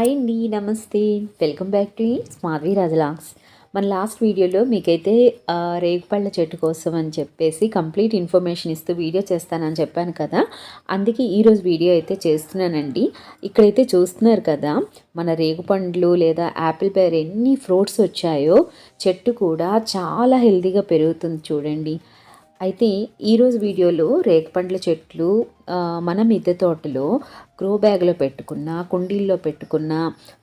Hi అండి నమస్తే. Welcome back to Madhavi Raja vlogs మన లాస్ట్ వీడియోలో మీకైతే రేగుపళ్ళ చెట్టు కోసం అని చెప్పేసి కంప్లీట్ ఇన్ఫర్మేషన్ ఇస్తూ వీడియో చేస్తానని చెప్పాను కదా. అందుకే ఈరోజు వీడియో అయితే చేస్తున్నానండి. ఇక్కడైతే చూస్తున్నారు కదా మన రేగుపండ్లు లేదా యాపిల్ పేర్ ఎన్ని ఫ్రూట్స్ వచ్చాయో చెట్టు కూడా చాలా హెల్తీగా పెరుగుతుంది చూడండి. అయితే ఈరోజు వీడియోలో రేగపండ్ల చెట్లు మన మిద్దె తోటలో గ్రో బ్యాగ్లో పెట్టుకున్న కుండీల్లో పెట్టుకున్న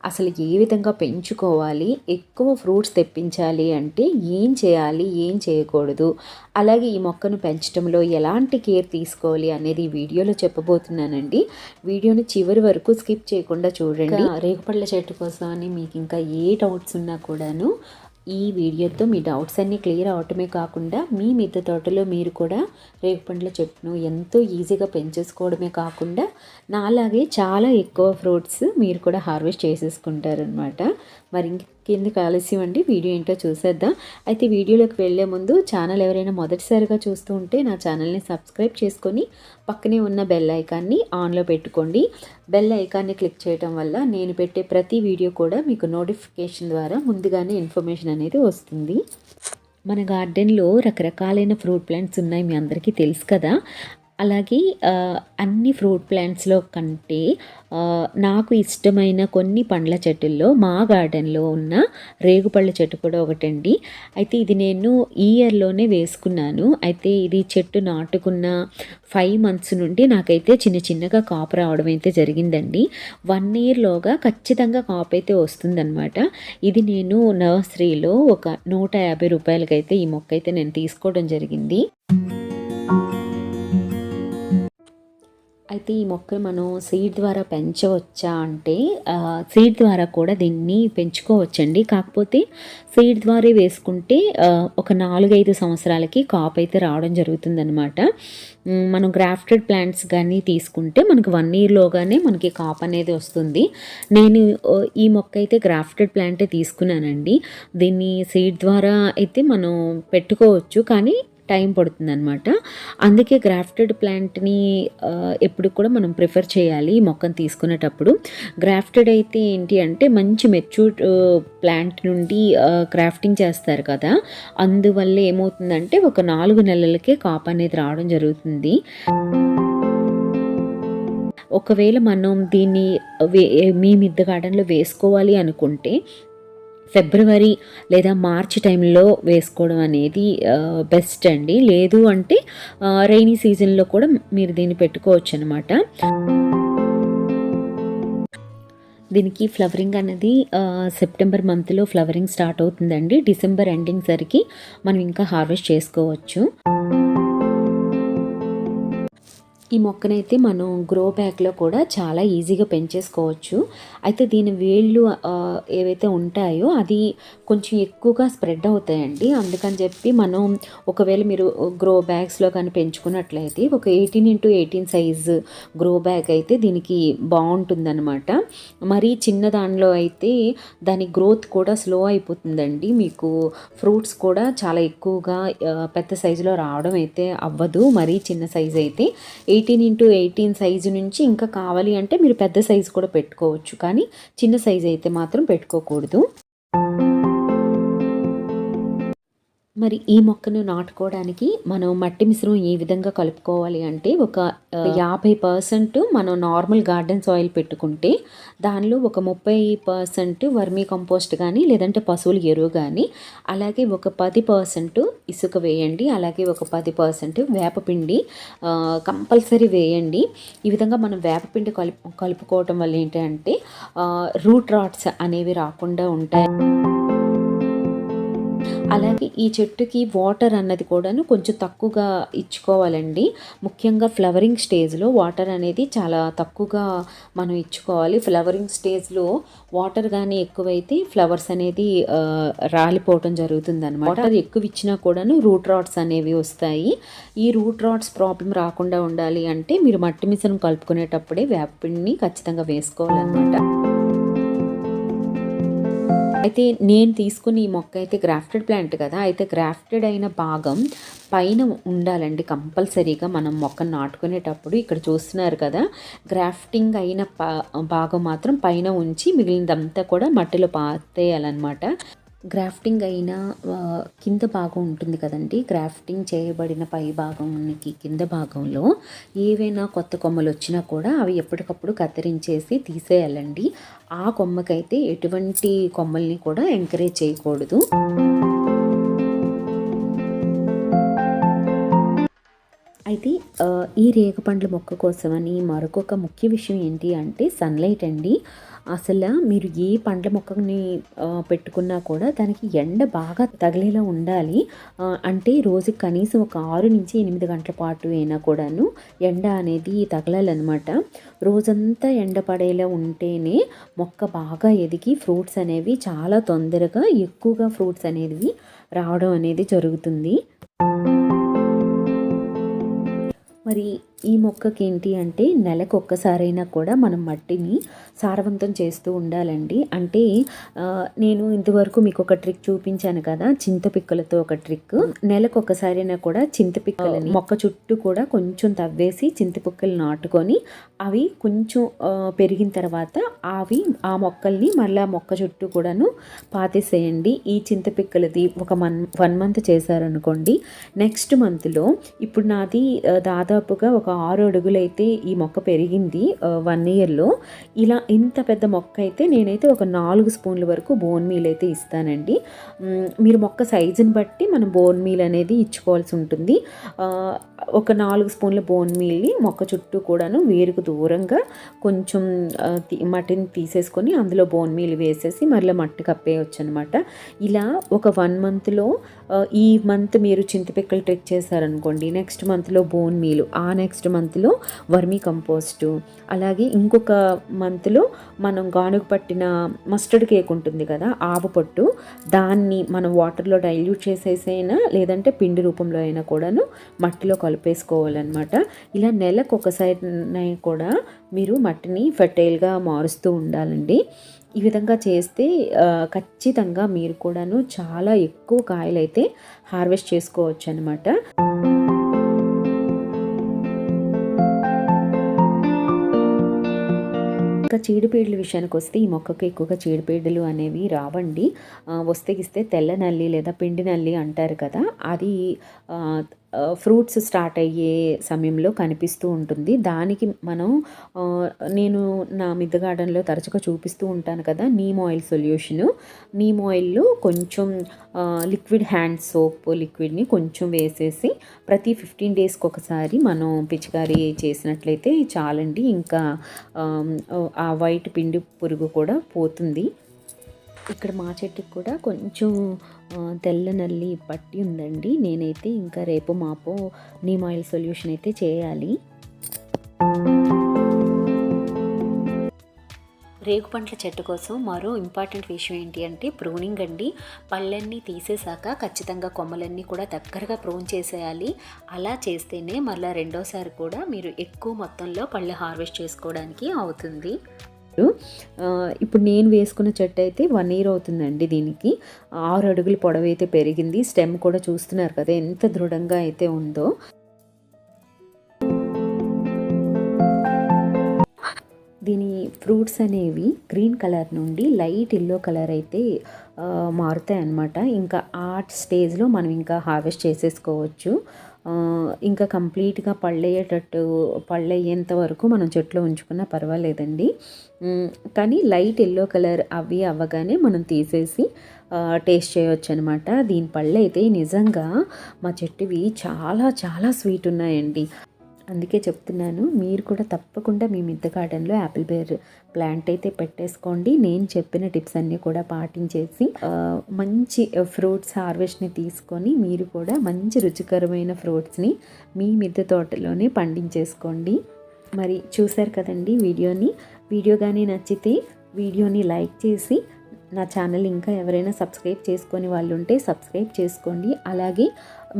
అసలు ఏ విధంగా పెంచుకోవాలి ఎక్కువ ఫ్రూట్స్ తెప్పించాలి అంటే ఏం చేయాలి ఏం చేయకూడదు అలాగే ఈ మొక్కను పెంచడంలో ఎలాంటి కేర్ తీసుకోవాలి అనేది వీడియోలో చెప్పబోతున్నానండి. వీడియోని చివరి వరకు స్కిప్ చేయకుండా చూడండి. రేగుపళ్ళ చెట్టు కోసం అని మీకు ఇంకా ఏ డౌట్స్ ఉన్నా కూడాను ఈ వీడియోతో మీ డౌట్స్ అన్నీ క్లియర్ అవటమే కాకుండా మీ మిద్దె తోటలో మీరు కూడా రేగుపండ్ల చెట్టును ఎంతో ఈజీగా పెంచేసుకోవడమే కాకుండా నాలాగే చాలా ఎక్కువ ఫ్రూట్స్ మీరు కూడా హార్వెస్ట్ చేసేసుకుంటారనమాట మరి కింద ఆలస్యం అండి. వీడియో ఏంటో చూసేద్దాం. అయితే వీడియోలోకి వెళ్ళే ముందు ఛానల్ ఎవరైనా మొదటిసారిగా చూస్తూ ఉంటే నా ఛానల్ని సబ్స్క్రైబ్ చేసుకొని పక్కనే ఉన్న బెల్ ఐకాన్ని ఆన్లో పెట్టుకోండి. బెల్ ఐకాన్ని క్లిక్ చేయడం వల్ల నేను పెట్టే ప్రతి వీడియో కూడా మీకు నోటిఫికేషన్ ద్వారా ముందుగానే ఇన్ఫర్మేషన్ అనేది వస్తుంది. మన గార్డెన్లో రకరకాలైన ఫ్రూట్ ప్లాంట్స్ ఉన్నాయి మీ అందరికీ తెలుసు కదా. అలాగే అన్ని ఫ్రూట్ ప్లాంట్స్లో కంటే నాకు ఇష్టమైన కొన్ని పండ్ల చెట్టుల్లో మా గార్డెన్లో ఉన్న రేగుపళ్ళ చెట్టు కూడా ఒకటండి. అయితే ఇది నేను ఈ ఇయర్లోనే వేసుకున్నాను. అయితే ఇది చెట్టు నాటుకున్న ఫైవ్ మంత్స్ నుండి నాకైతే చిన్న చిన్నగా కాపు రావడం అయితే జరిగిందండి. వన్ ఇయర్లోగా ఖచ్చితంగా కాపు అయితే వస్తుందన్నమాట. ఇది నేను నర్సరీలో ఒక నూట యాభై రూపాయలకైతే ఈ మొక్క అయితే నేను తీసుకోవడం జరిగింది. అయితే ఈ మొక్క మనం సీడ్ ద్వారా పెంచవచ్చా అంటే సీడ్ ద్వారా కూడా దీన్ని పెంచుకోవచ్చండి. కాకపోతే సీడ్ ద్వారా వేసుకుంటే ఒక నాలుగైదు సంవత్సరాలకి కాప్ అయితే రావడం జరుగుతుందన్నమాట. మనం గ్రాఫ్టెడ్ ప్లాంట్స్ కానీ తీసుకుంటే మనకు వన్ ఇయర్లోగానే మనకి కాప్ అనేది వస్తుంది. నేను ఈ మొక్క అయితే గ్రాఫ్టెడ్ ప్లాంటే తీసుకున్నానండి. దీన్ని సీడ్ ద్వారా అయితే మనం పెట్టుకోవచ్చు. కానీ టైం పడుతుంది అనమాట అందుకే గ్రాఫ్టెడ్ ప్లాంట్ని ఎప్పుడు కూడా మనం ప్రిఫర్ చేయాలి ఈ మొక్కను తీసుకునేటప్పుడు. గ్రాఫ్టెడ్ అయితే ఏంటి అంటే మంచి మెచ్యూర్ ప్లాంట్ నుండి క్రాఫ్టింగ్ చేస్తారు కదా. అందువల్ల ఏమవుతుందంటే ఒక నాలుగు నెలలకే కాప్ అనేది రావడం జరుగుతుంది. ఒకవేళ మనం దీన్ని మీ మిద్ద గార్డెన్లో వేసుకోవాలి అనుకుంటే ఫిబ్రవరి లేదా మార్చ్ టైంలో వేసుకోవడం అనేది బెస్ట్ అండి. లేదు అంటే రైనీ సీజన్లో కూడా మీరు దీన్ని పెట్టుకోవచ్చు అనమాట దీనికి ఫ్లవరింగ్ అనేది సెప్టెంబర్ మంత్లో ఫ్లవరింగ్ స్టార్ట్ అవుతుందండి. డిసెంబర్ ఎండింగ్ సరికి మనం ఇంకా హార్వెస్ట్ చేసుకోవచ్చు. ఈ మొక్కనైతే మనం గ్రో బ్యాగ్లో కూడా చాలా ఈజీగా పెంచేసుకోవచ్చు. అయితే దీని వేళ్ళు ఏవైతే ఉంటాయో అది కొంచెం ఎక్కువగా స్ప్రెడ్ అవుతాయండి. అందుకని చెప్పి మనం ఒకవేళ మీరు గ్రో బ్యాగ్స్లో కానీ పెంచుకున్నట్లయితే ఒక eighteen into eighteen size grow bag అయితే దీనికి బాగుంటుందన్నమాట. మరీ చిన్న దానిలో అయితే దాని గ్రోత్ కూడా స్లో అయిపోతుందండి. మీకు ఫ్రూట్స్ కూడా చాలా ఎక్కువగా పెద్ద సైజులో రావడం అయితే అవ్వదు. మరీ చిన్న సైజ్ అయితే ఎయిటీన్ ఇంటూ ఎయిటీన్ సైజు నుంచి ఇంకా కావాలి అంటే మీరు పెద్ద సైజు కూడా పెట్టుకోవచ్చు. కానీ చిన్న సైజు అయితే మాత్రం పెట్టుకోకూడదు. మరి ఈ మొక్కను నాటుకోవడానికి మనం మట్టి మిశ్రమం ఏ విధంగా కలుపుకోవాలి అంటే ఒక యాభై పర్సెంట్ మనం నార్మల్ గార్డెన్ సాయిల్ పెట్టుకుంటే దానిలో ఒక ముప్పై పర్సెంట్ వర్మీ కంపోస్ట్ కానీ లేదంటే పశువుల ఎరువు కానీ అలాగే ఒక పది పర్సెంట్ ఇసుక వేయండి అలాగే ఒక పది పర్సెంట్ వేపపిండి కంపల్సరీ వేయండి. ఈ విధంగా మనం వేపపిండి కలుపు కలుపుకోవటం వల్ల ఏంటంటే రూట్ రాట్స్ అనేవి రాకుండా ఉంటాయి. అలాగే ఈ చెట్టుకి వాటర్ అన్నది కూడాను కొంచెం తక్కువగా ఇచ్చుకోవాలండి. ముఖ్యంగా ఫ్లవరింగ్ స్టేజ్లో వాటర్ అనేది చాలా తక్కువగా మనం ఇచ్చుకోవాలి. ఫ్లవరింగ్ స్టేజ్లో వాటర్ కానీ ఎక్కువైతే ఫ్లవర్స్ అనేది రాలిపోవటం జరుగుతుంది అనమాట వాటర్ ఎక్కువ ఇచ్చినా కూడాను రూట్ రాట్స్ అనేవి వస్తాయి. ఈ రూట్ రాట్స్ ప్రాబ్లం రాకుండా ఉండాలి అంటే మీరు మట్టి మిశ్రమం కలుపుకునేటప్పుడే వేపపిండిని ఖచ్చితంగా వేసుకోవాలన్నమాట. అయితే నేను తీసుకుని ఈ మొక్క అయితే గ్రాఫ్టెడ్ ప్లాంట్ కదా అయితే గ్రాఫ్టెడ్ అయిన భాగం పైన ఉండాలండి కంపల్సరీగా మనం మొక్కను నాటుకునేటప్పుడు. ఇక్కడ చూస్తున్నారు కదా గ్రాఫ్టింగ్ అయిన పా- భాగం మాత్రం పైన ఉంచి మిగిలినదంతా కూడా మట్టిలో పాతేయాలన్నమాట. గ్రాఫ్టింగ్ అయిన కింద భాగం ఉంటుంది కదండి. గ్రాఫ్టింగ్ చేయబడిన పై భాగంకి కింద భాగంలో ఏవైనా కొత్త కొమ్మలు వచ్చినా కూడా అవి ఎప్పటికప్పుడు కత్తిరించేసి తీసేయాలండి. ఆ కొమ్మకైతే ఎటువంటి కొమ్మల్ని కూడా ఎంకరేజ్ చేయకూడదు. అయితే ఈ రేగపండ్ల మొక్క కోసమని మరొక ముఖ్య విషయం ఏంటి అంటే సన్లైట్ అండి. అసలు మీరు ఏ పండ్ల మొక్కని పెట్టుకున్నా కూడా దానికి ఎండ బాగా తగిలేలా ఉండాలి. అంటే రోజుకి కనీసం ఒక ఆరు నుంచి ఎనిమిది గంటల పాటు అయినా కూడాను ఎండ అనేది తగలాలన్నమాట. రోజంతా ఎండ పడేలా ఉంటేనే మొక్క బాగా ఎదిగి ఫ్రూట్స్ అనేవి చాలా తొందరగా ఎక్కువగా ఫ్రూట్స్ అనేవి రావడం అనేది జరుగుతుంది. మరి ఈ మొక్కకి ఏంటి అంటే నెలకు ఒక్కసారైనా కూడా మనం మట్టిని సారవంతం చేస్తూ ఉండాలండి. అంటే నేను ఇంతవరకు మీకు ఒక ట్రిక్ చూపించాను కదా చింతపిక్కలతో ఒక ట్రిక్. నెలకు ఒక్కసారైనా కూడా చింతపిక్కలని మొక్క చుట్టూ కూడా కొంచెం తవ్వేసి చింతపిక్కలు నాటుకొని అవి కొంచెం పెరిగిన తర్వాత అవి ఆ మొక్కల్ని మళ్ళీ ఆ మొక్క చుట్టూ కూడాను పాతేసేయండి. ఈ చింతపిక్కలది ఒక మన్ వన్ మంత్ చేశారనుకోండి నెక్స్ట్ మంత్లో ఇప్పుడు నాది దాదాపుగా ఒక ఒక ఆరు అడుగులైతే ఈ మొక్క పెరిగింది వన్ ఇయర్లో ఇలా ఇంత పెద్ద మొక్క అయితే నేనైతే ఒక నాలుగు స్పూన్ల వరకు బోన్ మీల్ అయితే ఇస్తానండి. మీరు మొక్క సైజుని బట్టి మనం బోన్ మీల్ అనేది ఇచ్చుకోవాల్సి ఉంటుంది. ఒక నాలుగు స్పూన్ల బోన్ మీల్ని మొక్క చుట్టూ కూడాను వేరుకు దూరంగా కొంచెం మట్టిని తీసేసుకొని అందులో బోన్ మీల్ వేసేసి మళ్ళీ మట్టి కప్పేయచ్చు అనమాట ఇలా ఒక వన్ మంత్లో ఈ మంత్ మీరు చింతపిక్కలు ట్రిక్ చేశారనుకోండి నెక్స్ట్ మంత్లో బోన్ మీలు ఆ నెక్స్ట్ మంత్లో వర్మీ కంపోస్టు. అలాగే ఇంకొక మంత్లో మనం గానుగ పట్టిన మస్టర్డ్ కేక్ ఉంటుంది కదా ఆవు పొట్టు. దాన్ని మనం వాటర్లో డైల్యూట్ చేసేసైనా లేదంటే పిండి రూపంలో అయినా కూడాను మట్టిలో కలిపేసుకోవాలన్నమాట. ఇలా నెలకు ఒకసారి కూడా మీరు మట్టిని ఫెర్టైల్గా మారుస్తూ ఉండాలండి. ఈ విధంగా చేస్తే ఖచ్చితంగా మీరు కూడాను చాలా ఎక్కువ కాయలైతే హార్వెస్ట్ చేసుకోవచ్చు అనమాట ఇంకా చీడపీడల విషయానికి వస్తే ఈ మొక్కకు ఎక్కువగా చీడపీడలు అనేవి రావండి. వస్తే గిస్తే తెల్ల నల్లి లేదా పిండి నల్లి అంటారు కదా అది ఫ్రూట్స్ స్టార్ట్ అయ్యే సమయంలో కనిపిస్తూ ఉంటుంది. దానికి మనం నేను నా మిద్ద గార్డెన్లో తరచుగా చూపిస్తూ ఉంటాను కదా నీమ్ ఆయిల్ సొల్యూషను. నీమ్ ఆయిల్లో కొంచెం లిక్విడ్ హ్యాండ్ సోప్ లిక్విడ్ని కొంచెం వేసేసి ప్రతి ఫిఫ్టీన్ డేస్కి ఒకసారి మనం పిచికారీ చేసినట్లయితే చాలండి. ఇంకా ఆ వైట్ పిండి పురుగు కూడా పోతుంది. ఇక్కడ మా చెట్టుకి కూడా కొంచెం తెల్ల నల్లి పట్టి ఉందండి. నేనైతే ఇంకా రేపు మాపో నీమ్ ఆయిల్ సొల్యూషన్ అయితే చేయాలి. రేగు పండ్ల చెట్టు కోసం మరో ఇంపార్టెంట్ విషయం ఏంటి అంటే ప్రూనింగ్ అండి. పళ్ళన్నీ తీసేశాక ఖచ్చితంగా కొమ్మలన్నీ కూడా దగ్గరగా ప్రూన్ చేసేయాలి. అలా చేస్తేనే మళ్ళీ రెండోసారి కూడా మీరు ఎక్కువ మొత్తంలో పళ్ళు హార్వెస్ట్ చేసుకోవడానికి అవుతుంది. ఇప్పుడు నేను వేసుకున్న చెట్టు అయితే వన్ ఇయర్ అవుతుందండి దీనికి. ఆరు అడుగులు పొడవైతే పెరిగింది. స్టెమ్ కూడా చూస్తున్నారు కదా ఎంత దృఢంగా అయితే ఉందో. దీని ఫ్రూట్స్ అనేవి గ్రీన్ కలర్ నుండి లైట్ ఎల్లో కలర్ అయితే మారుతాయి అన్నమాట ఇంకా ఆ స్టేజ్లో మనం ఇంకా హార్వెస్ట్ చేసేసుకోవచ్చు. ఇంకా కంప్లీట్గా పళ్ళయ్యేటట్టు పళ్ళయ్యేంత వరకు మనం చెట్లో ఉంచుకున్నా పర్వాలేదండి. కానీ లైట్ ఎల్లో కలర్ అవి అవ్వగానే మనం తీసేసి టేస్ట్ చేయొచ్చు అనమాట దీని పళ్ళు అయితే నిజంగా మా చెట్టువి చాలా చాలా స్వీట్ ఉన్నాయండి. అందుకే చెప్తున్నాను మీరు కూడా తప్పకుండా మీ మిద్ద గార్డెన్లో యాపిల్ బేర్ ప్లాంట్ అయితే పెట్టేసుకోండి. నేను చెప్పిన టిప్స్ అన్నీ కూడా పాటించేసి మంచి ఫ్రూట్స్ హార్వెస్ట్ని తీసుకొని మీరు కూడా మంచి రుచికరమైన ఫ్రూట్స్ని మీ మిద్దె తోటలోనే పండించేసుకోండి. మరి చూశారు కదండి వీడియోని? వీడియో కానీ నచ్చితే వీడియోని లైక్ చేసి నా ఛానల్ ఇంకా ఎవరైనా సబ్స్క్రైబ్ చేసుకొని వాళ్ళు ఉంటే సబ్స్క్రైబ్ చేసుకోండి. అలాగే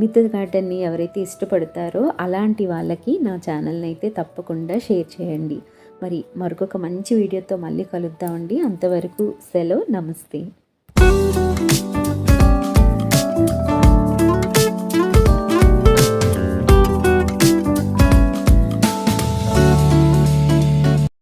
మిద్దె గార్డెన్ని ఎవరైతే ఇష్టపడతారో అలాంటి వాళ్ళకి నా ఛానల్ని అయితే తప్పకుండా షేర్ చేయండి. మరి మరొక మంచి వీడియోతో మళ్ళీ కలుద్దామండి. అంతవరకు సెలవు. నమస్తే.